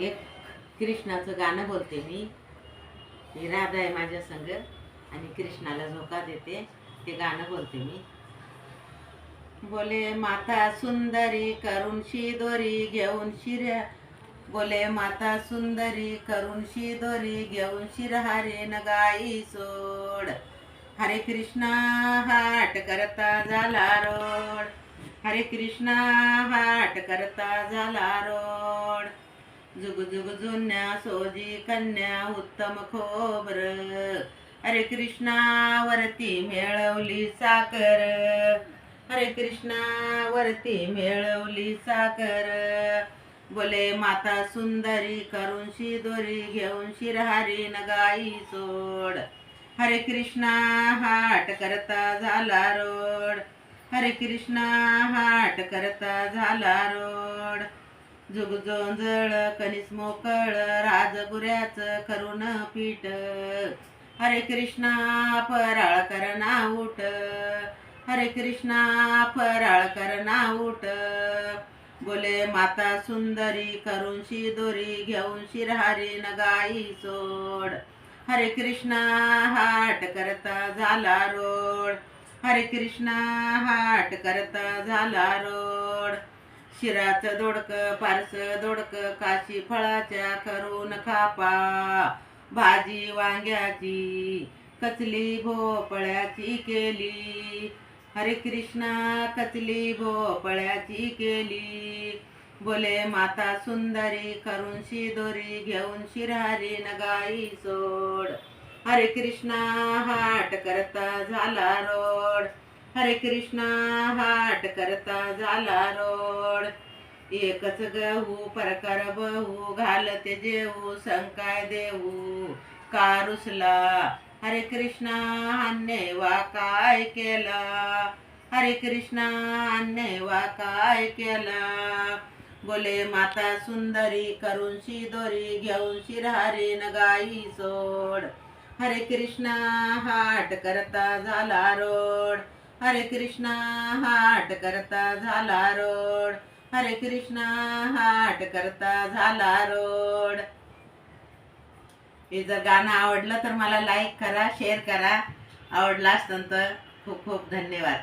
एक कृष्णाचं गाणं बोलते मी. ही राधा आहे माझ्या संग आणि कृष्णाला झोका देते. ते गाणं बोलते मी. बोले माता सुंदरी करून शिदोरी घेऊन शिर्या बोले माता सुंदरी करून शिदोरी घेऊन शिरहारे न गाई सोड. हरे कृष्णा हाट करता झाला रोड. हरे कृष्णा हाट करता झाला रोड. जुग जुग जुन्या सोजी कन्या उत्तम खोबर. हरे कृष्णा वरती मिळवली साकर हरे कृष्णा वरती मिळवली साकर बोले माता सुंदरी करून शिदोरी घेऊन शिरहारी न गाई सोड. हरे कृष्णा हाट करता झाला रोड. हरे कृष्णा हाट करता झाला रोड. जुगजोंजळ कनिस मोकळ राजगुऱ्याचं करून पीठ. हरे कृष्णा फराळ करना उठ. हरे कृष्णा फराळ करना उठ. बोले माता सुंदरी करून शी दोरी घेऊन शिरहारी न गाई सोड. हरे कृष्णा हाट करता झाला रोड. हरे कृष्णा हाट करता झाला रोड. शिराचं दोडक पारस दोडक काशी फळाच्या करून खापा. भाजी वांग्याची कचली भोपळ्याची केली. हरे कृष्णा कचली भोपळ्याची केली. बोले माता सुंदरी करून शिदोरी घेऊन शिरहारी नगाई सोड. हरे कृष्णा हाट करता झाला रोड. हरे कृष्णा हाट करता झाला रोड. एकच गहू परकर बहू घालते जेऊ संकाय देऊ कारुसला हरे कृष्णा अन्य वा काय केला? हरे कृष्णा अन्य वा काय केला? बोले माता सुंदरी करून शिदोरी घेऊन शिरहारी न गाई सोड. हरे कृष्णा हाट करता झाला रोड. हरे कृष्णा हाट करता झाला रोड. हरे कृष्णा हाट करता झाला रोड. हे जर गाणं आवडलं तर मला लाईक करा शेअर करा. आवडला असतं तर खूप खूप धन्यवाद.